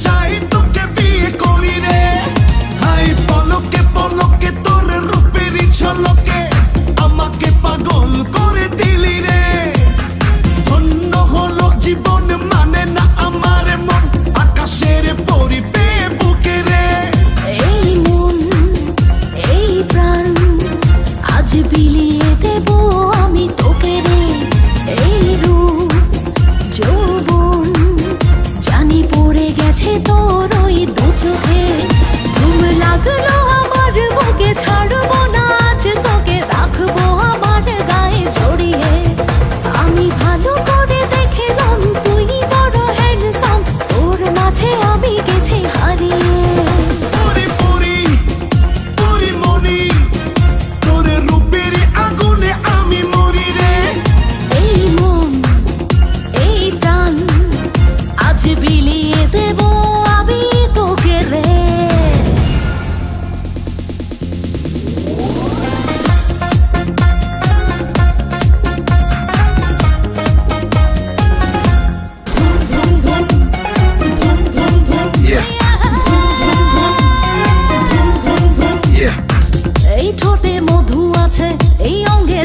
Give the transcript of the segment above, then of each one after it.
Sa.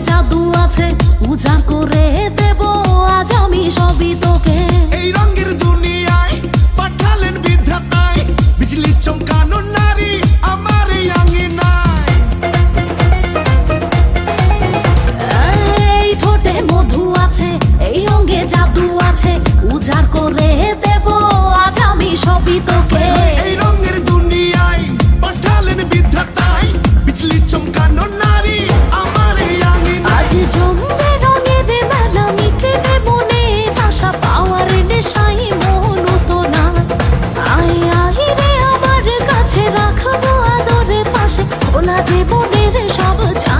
জাদু আছে উজাড় করে দেব আজ আমি সবই তোকে। এই রঙের দুনিয়ায় পাঠালেন বিধাতায় বিজলি চমকানো নারী আমার এই এই ঠোঁটে মধু আছে এই অঙ্গে জাদু আছে উজাড় করে দেব আজ আমি সবই তোকে। এই রঙের রাখব আদরে পাশে। ওলা জীবনের সব যা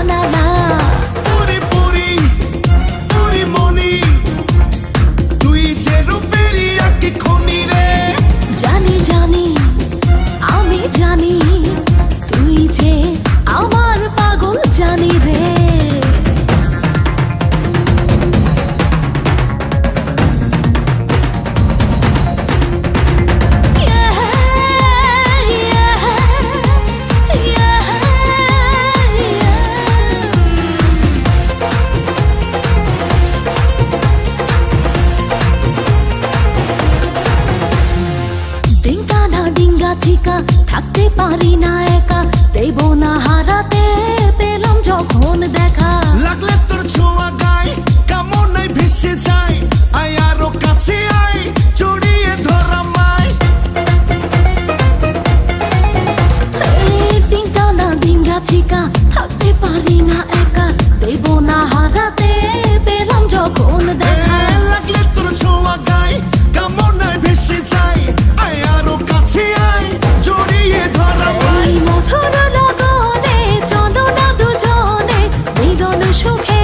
Okay.